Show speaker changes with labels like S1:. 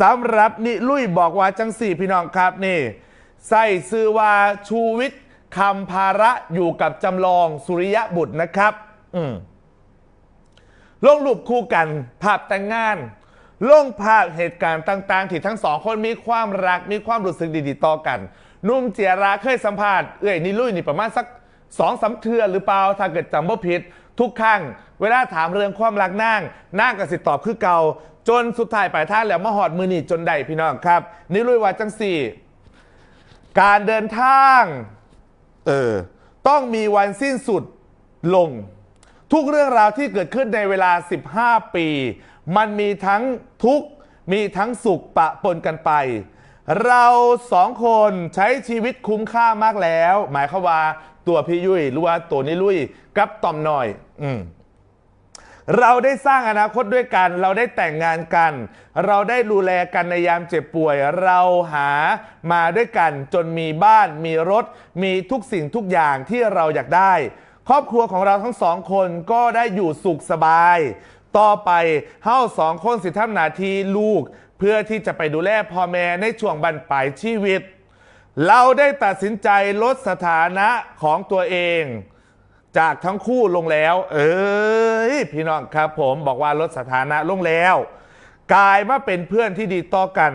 S1: สำหรับนิลุยบอกว่าจังสี่พี่น้องครับนี่ใส่ซื้อว่าชูวิทย์คำภาระอยู่กับจำลองสุริยะบุตรนะครับ อืมลงรูปคู่กัน ภาพแต่งงาน ลงภาพเหตุการณ์ต่างๆ ที่ทั้งสองคนมีความรักมีความรู้สึกดีๆต่อกัน นุ่มเจียราเคยสัมภาษณ์เอ้ยนิลุยนี่ประมาณสักสองสามเทือหรือเปล่าถ้าเกิดจำบ่ผิด ทุกครั้งเวลาถามเรื่องความรักนางนางก็สิตอบคือเก่าจนสุดท้ายปลายทางแล้วมาหอดมือนี่จนได้พี่น้องครับนิลุยว่าจังสี่ การเดินทางเออต้องมีวันสิ้นสุดลง ทุกเรื่องราวที่เกิดขึ้นในเวลา 15 ปี มันมีทั้งทุกข์มีทั้งสุขปะปนกันไป เราสองคนใช้ชีวิตคุ้มค่ามากแล้ว หมายความว่าตัวพี่ยุ้ยหรือว่าตัวนิลุยกับต่อมหน่อย อืมเราได้สร้างอนาคตด้วยกัน เราได้แต่งงานกัน เราได้ดูแลกันในยามเจ็บป่วย เราหามาด้วยกันจนมีบ้าน มีรถ มีทุกสิ่งทุกอย่างที่เราอยากได้ ครอบครัวของเราทั้งสองคนก็ได้อยู่สุขสบาย ต่อไปเฮาสองคนสิทำหนาทีลูก เพื่อที่จะไปดูแลพ่อแม่ในช่วงบรรปลายชีวิต เราได้ตัดสินใจลดสถานะของตัวเอง จากทั้งคู่ลงแล้ว เอ้ยพี่น้องครับผมบอกว่าลดสถานะลงแล้ว กลายมาเป็นเพื่อนที่ดีต่อกัน